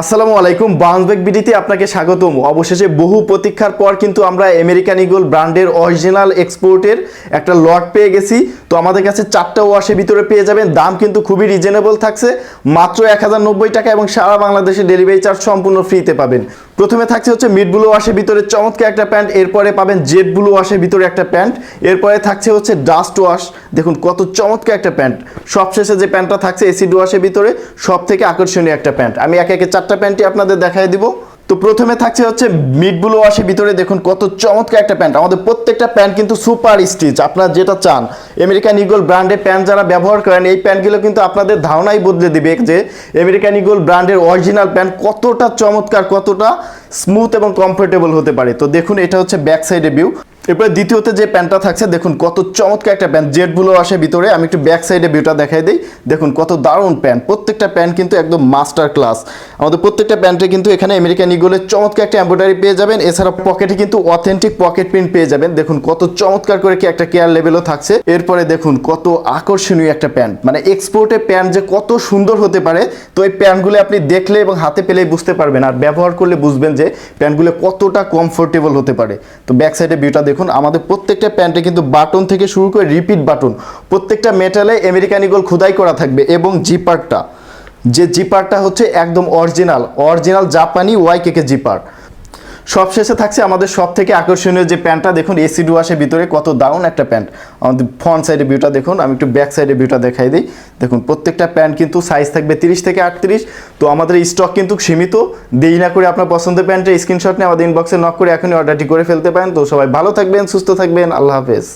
আসসালামু আলাইকুম বাউন্সবেক বিডিতে আপনাকে স্বাগতম। অবশেষে বহু প্রতীক্ষার পর কিন্তু আমরা আমেরিকান ইগল ব্র্যান্ডের অরিজিনাল এক্সপোর্টের একটা লট পেয়ে গেছি। তো আমাদের কাছে চারটা ওয়াশের ভিতরে পেয়ে যাবেন। দাম কিন্তু খুবই রিজনেবল থাকছে। মাত্র এক হাজার নব্বই টাকা এবং সারা বাংলাদেশে ডেলিভারি চার্জ সম্পূর্ণ ফ্রিতে পাবেন। প্রথমে থাকছে হচ্ছে মিড ব্লু ওয়াশের ভিতরে চমৎকার একটা প্যান্ট, এরপরে পাবেন জেড ব্লু ওয়াশের ভিতরে একটা প্যান্ট, এরপরে থাকছে হচ্ছে ডাস্ট ওয়াশ দেখুন কত চমৎকার একটা প্যান্ট। সবশেষে যে প্যান্টটা থাকছে এসিড ওয়াশের ভিতরে সব থেকে আকর্ষণীয় একটা প্যান্ট। আমি একে একে চারটা প্যান্টই আপনাদের দেখাই দিব। তো প্রথমে থাকছে হচ্ছে মিড ব্লু ওয়াশের ভিতরে দেখুন কত চমৎকার একটা প্যান্ট। আমাদের প্রত্যেকটা প্যান্ট কিন্তু সুপার স্টিচ, আপনারা যেটা চান। আমেরিকান ইগল ব্র্যান্ডের প্যান্ট যারা ব্যবহার করেন, এই প্যান্টগুলো কিন্তু আপনাদের ধারণাই বদলে দেবে যে আমেরিকান ইগল ব্র্যান্ডের অরিজিনাল প্যান্ট কতটা চমৎকার, কতটা স্মুথ এবং কমফোর্টেবল হতে পারে। তো দেখুন, এটা হচ্ছে ব্যাক সাইডে ভিউ। এরপরে দ্বিতীয়তে যে প্যান্টটা থাকছে, দেখুন কত চমৎকার একটা প্যান্ট, জেড ব্লু আসে ভিতরে। আমি একটু ব্যাক সাইডে ভিউটা দেখাই দিই। দেখুন কত দারুণ প্যান্ট। প্রত্যেকটা প্যান্ট কিন্তু একদম মাস্টার ক্লাস আমাদের প্রত্যেকটা প্যান্টে কিন্তু এখানে আমেরিকান ইগলের চমৎকার একটা এম্ব্রয়ডারি পেয়ে যাবেন। এছাড়া পকেটে কিন্তু অথেন্টিক পকেট প্রিন্ট পেয়ে যাবেন। দেখুন কত চমৎকার করে কি একটা কেয়ার লেভেলও থাকছে। এরপরে দেখুন কত আকর্ষণীয় একটা প্যান্ট। মানে এক্সপোর্টে প্যান্ট যে কত সুন্দর হতে পারে, তো এই প্যান্টগুলো আপনি দেখলে এবং হাতে পেলেই বুঝতে পারবেন। আর ব্যবহার করলে বুঝবেন যে প্যান্টগুলো কতটা কমফোর্টেবল হতে পারে। তো ব্যাক সাইডে ভিউটা দেখুন। আমাদের প্রত্যেকটা প্যান্টে কিন্তু বাটন থেকে শুরু করে রিপিট বাটন, প্রত্যেকটা মেটালে আমেরিকান ইগল খোদাই করা থাকবে এবং জিপারটা। যে জিপারটা হচ্ছে একদম অরিজিনাল অরিজিনাল জাপানি ওয়াইকেকে জিপার। সবশেষে থাকছে আমাদের সব থেকে আকর্ষণীয় যে প্যান্টটা। দেখুন এসি ডুয়াশের ভিতরে, কত দারুণ একটা প্যান্ট। আমাদের ফ্রন্ট সাইডে ভিউটা দেখুন, আমি একটু ব্যাক সাইডে ভিউটা দেখাই দিই। দেখুন, প্রত্যেকটা প্যান্ট কিন্তু সাইজ থাকবে তিরিশ থেকে আটত্রিশ। তো আমাদের স্টক কিন্তু সীমিত। দেরি না করে আপনার পছন্দের প্যান্টের স্ক্রিনশট নিয়ে আমাদের ইনবক্সে নক করে এখনই অর্ডারটি করে ফেলতে পারেন। তো সবাই ভালো থাকবেন, সুস্থ থাকবেন। আল্লাহ হাফেজ।